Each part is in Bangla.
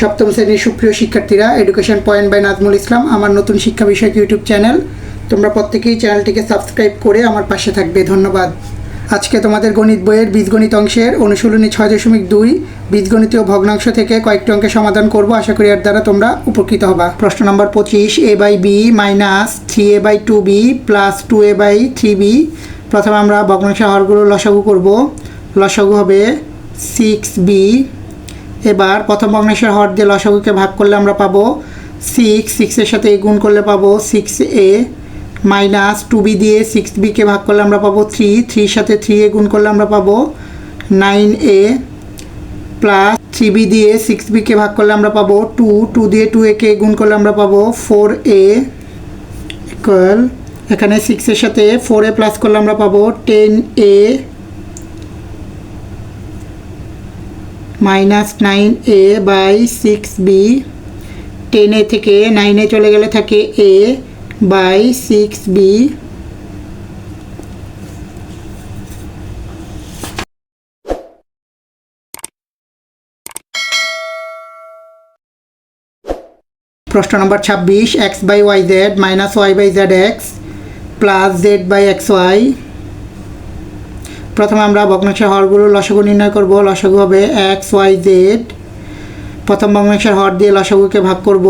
সপ্তম শ্রেণির সুপ্রিয় শিক্ষার্থীরা education point by Nazmul Islam আমার নতুন শিক্ষা বিষয়ক ইউটিউব চ্যানেল। তোমরা প্রত্যেকেই চ্যানেলটিকে সাবস্ক্রাইব করে আমার পাশে থাকবে। ধন্যবাদ। আজকে তোমাদের গণিত বইয়ের বীজগণিত অংশের অনুশীলনী ছয় দশমিক দুই বীজগণিতীয় ভগ্নাংশ থেকে কয়েকটি অঙ্কে সমাধান করব। আশা করি এর দ্বারা তোমরা উপকৃত হবা। প্রশ্ন নম্বর পঁচিশ A by B minus three A by two B plus two A by three B প্রথমে আমরা ভগ্নাংশের হরগুলো লসাগু করব। লসাগু হবে সিক্স বি এবার প্রথম ভগ্নাংশের হর দিয়ে লসাগুকে ভাগ করলে আমরা পাবো সিক্স সিক্সের সাথে এ গুণ করলে পাবো six A minus two B দিয়ে সিক্স বিকে ভাগ করলে আমরা পাবো থ্রি থ্রির সাথে থ্রি এ গুণ করলে আমরা পাবো nine A plus three B দিয়ে সিক্স বিকে ভাগ করলে আমরা পাবো টু টু দিয়ে টু একে গুণ করলে আমরা পাবো ফোর এ ইকুয়াল এখানে সিক্সের সাথে ফোর এ প্লাস করলে আমরা পাবো ten A minus nine A by six B. Ten থেকে নাইনে চলে গেলে থাকে এ বাই সিক্স বি। প্রশ্ন নম্বর ছাব্বিশ, X by Y Z minus Y by Z X plus Z by X Y. প্রথমে আমরা ভগ্নাংশের হরগুলো লসাগু নির্ণয় করব। লসাগু হবে এক্স ওয়াই জেড প্রথম ভগ্নাংশের হর দিয়ে লসাগুকে ভাগ করব।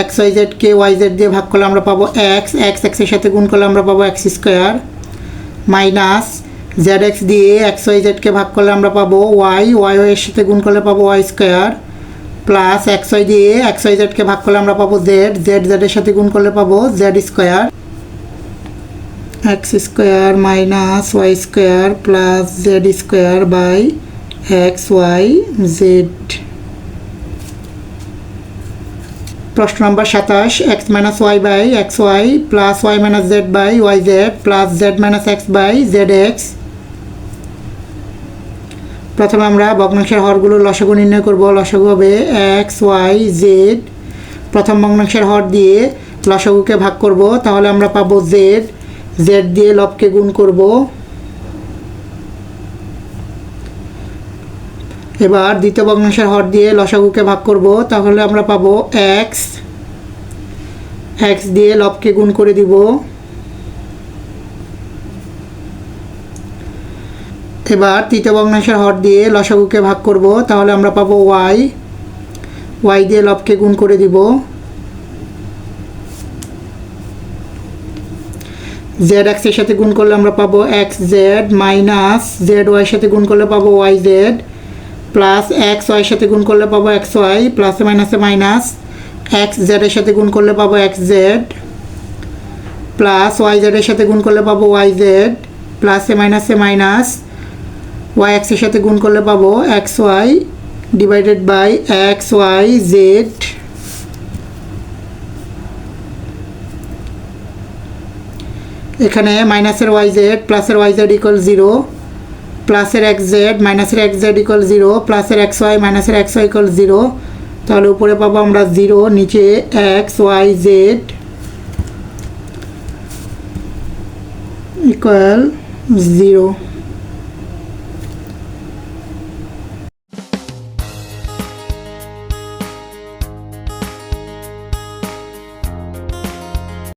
এক্স ওয়াই জেডকে ওয়াই জেড দিয়ে ভাগ করলে আমরা পাবো এক্স এক্স এক্সের সাথে গুণ করলে আমরা পাবো X square minus Z X দিয়ে এক্স ওয়াই জেডকে ভাগ করলে আমরা পাবো ওয়াই ওয়াই এর সাথে গুণ করলে পাবো Y square plus X Y দিয়ে এক্স ওয়াই জেডকে ভাগ করলে আমরা পাবো জেড জেড জেডের সাথে গুণ করলে পাবো Z square X square minus Y square plus Z square by X Y Z প্রশ্ন নম্বর সাতাশ X minus Y by X Y plus Y minus Z by Y Z plus Z minus X by Z X প্রথমে আমরা ভগ্নাংশের হরগুলো লসাগু নির্ণয় করব, লসাগু হবে এক্স ওয়াই জেড প্রথম ভগ্নাংশের হর দিয়ে লসাগুকে ভাগ করব, তাহলে আমরা পাবো জেড জেড দিয়ে লবকে গুণ করব। এবার দ্বিতীয় ভগ্নাংশের হর দিয়ে লসাগুকে ভাগ করব। তাহলে আমরা পাবো এক্স এক্স দিয়ে লবকে গুণ করে দিব। এবার তৃতীয় ভগ্নাংশের হর দিয়ে লসাগুকে ভাগ করব। তাহলে আমরা পাবো ওয়াই ওয়াই দিয়ে লবকে গুণ করে দিব। জেড এক্সের সাথে গুণ করলে আমরা পাবো এক্স জেড মাইনাস জেড ওয়াইয়ের সাথে গুণ করলে পাবো ওয়াই জেড, প্লাস এক্স ওয়াইয়ের সাথে গুণ করলে পাবো এক্স ওয়াই, প্লাসে মাইনাসে মাইনাস এক্স জেডের সাথে গুণ করলে পাবো এক্স জেড, প্লাস ওয়াই জেডের সাথে গুণ করলে পাবো ওয়াই জেড, প্লাসে মাইনাসে মাইনাস ওয়াই এক্সের সাথে গুণ করলে পাবো X Y divided by X Y Z এখানে মাইনাসের ওয়াই জেড প্লাসের ওয়াই জেড ইকুয়াল জিরো প্লাসের এক্স জেড মাইনাসের এক্স জেড ইকুয়াল জিরো প্লাসের এক্স ওয়াই মাইনাসের এক্স ওয়াই ইকুয়াল জিরো তাহলে উপরে পাবো আমরা জিরো নিচে X Y Z equal zero